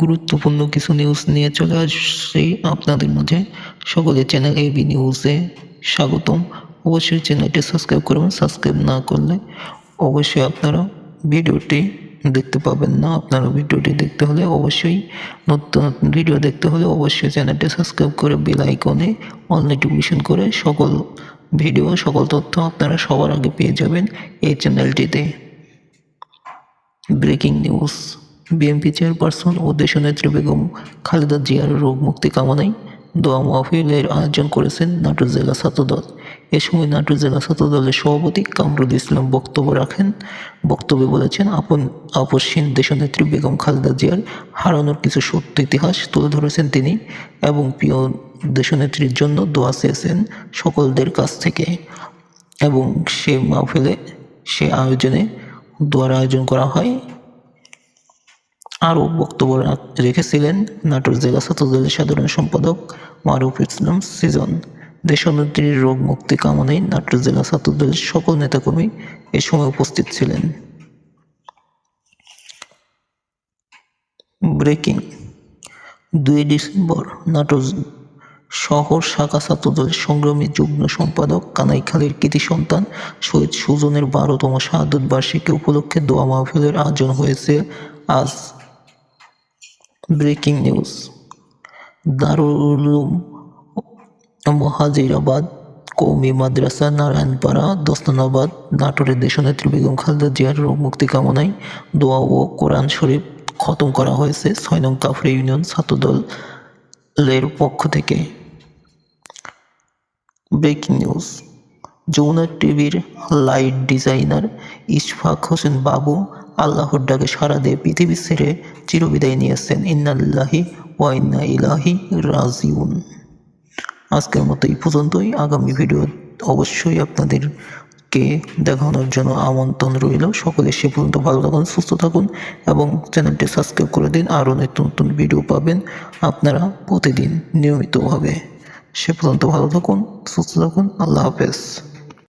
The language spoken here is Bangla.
গুরুত্বপূর্ণ কিছু নিউজ নিয়ে চলে আসছি আপনাদের মাঝে। সকলে চ্যানেল এবি নিউজে স্বাগতম। অবশ্যই চ্যানেলটি সাবস্ক্রাইব করবেন সাবস্ক্রাইব না করলে অবশ্যই আপনারা ভিডিওটি দেখতে পাবেন না। আপনারা ভিডিওটি দেখতে হলে অবশ্যই নতুন নতুন ভিডিও দেখতে হলে অবশ্যই চ্যানেলটি সাবস্ক্রাইব করে বেল আইকনে অল নোটিফিকেশন করে সকল ভিডিও, সকল তথ্য আপনারা সবার আগে পেয়ে যাবেন এই চ্যানেলটিতে ব্রেকিং নিউজ বিএনপি চেয়ারপারসন ও দেশনেত্রী বেগম খালেদা জিয়ার রোগ মুক্তি কামনায় দোয়া মাহফিলের আয়োজন করেছেন নাটোর জেলা ছাত্রদল। এ সময় নাটোর জেলা ছাত্রদলের সভাপতি কামরুল ইসলাম বক্তব্য রাখেন। বক্তব্যে বলেছেন, আপন আপসহীন দেশনেত্রী বেগম খালেদা জিয়ার হারানোর কিছু সত্য ইতিহাস তুলে ধরেছেন তিনি এবং প্রিয় দেশনেত্রীর জন্য দোয়া চেয়েছেন সকলদের কাছ থেকে। এবং সে মাহফিলে, সে আয়োজনে দোয়ার আয়োজন করা হয়। আরও বক্তব্য রেখেছিলেন নাটোর জেলা ছাত্রদলের সাধারণ সম্পাদক মারুফ ইসলাম সিজন। দেশনেত্রীর রোগ মুক্তি কামনায় নাটোর জেলা ছাত্রদলের সকল নেতাকর্মী এ সময় উপস্থিত ছিলেন। ব্রেকিং। দুই ডিসেম্বর নাটোর শহর শাখা ছাত্রদলের সংগ্রামী যুগ্ম সম্পাদক কানাইখালীর কৃতি সন্তান শহীদ সুজনের বারোতম শাহাদত বার্ষিকী উপলক্ষে দোয়া মাহফিলের আয়োজন হয়েছে। আজ ব্রেকিং নিউজ। দারুল মহাজিরাবাদ কৌমি মাদ্রাসা, নারায়ণপাড়া, দস্তানাবাদ, নাটোরের দেশনেত্রী বেগম খালেদা জিয়ার রোগ মুক্তি কামনায় দোয়া ও কোরআন শরীফ খতম করা হয়েছে ছয় নং কাফরে ইউনিয়ন ছাত্রদলের পক্ষ থেকে। Breaking news. যমুনা টিভির লাইট ডিজাইনার ইশফাক হোসেন বাবু আল্লাহর ডাকে সাড়া দিয়ে পৃথিবী ছেড়ে চিরবিদায় নিয়েছেন ইন্নাল্লাহি ওয়া ইন্না ইলাহি রাজিউন। আজকের মতো এই পর্যন্তই। আগামী ভিডিও অবশ্যই আপনাদেরকে দেখানোর জন্য আমন্ত্রণ রইল। সকলে সে পর্যন্ত ভালো থাকুন, সুস্থ থাকুন এবং চ্যানেলটি সাবস্ক্রাইব করে দিন। আরও নিত্য নতুন ভিডিও পাবেন আপনারা প্রতিদিন নিয়মিতভাবে। সে পর্যন্ত ভালো থাকুন, সুস্থ থাকুন। আল্লাহ হাফেজ।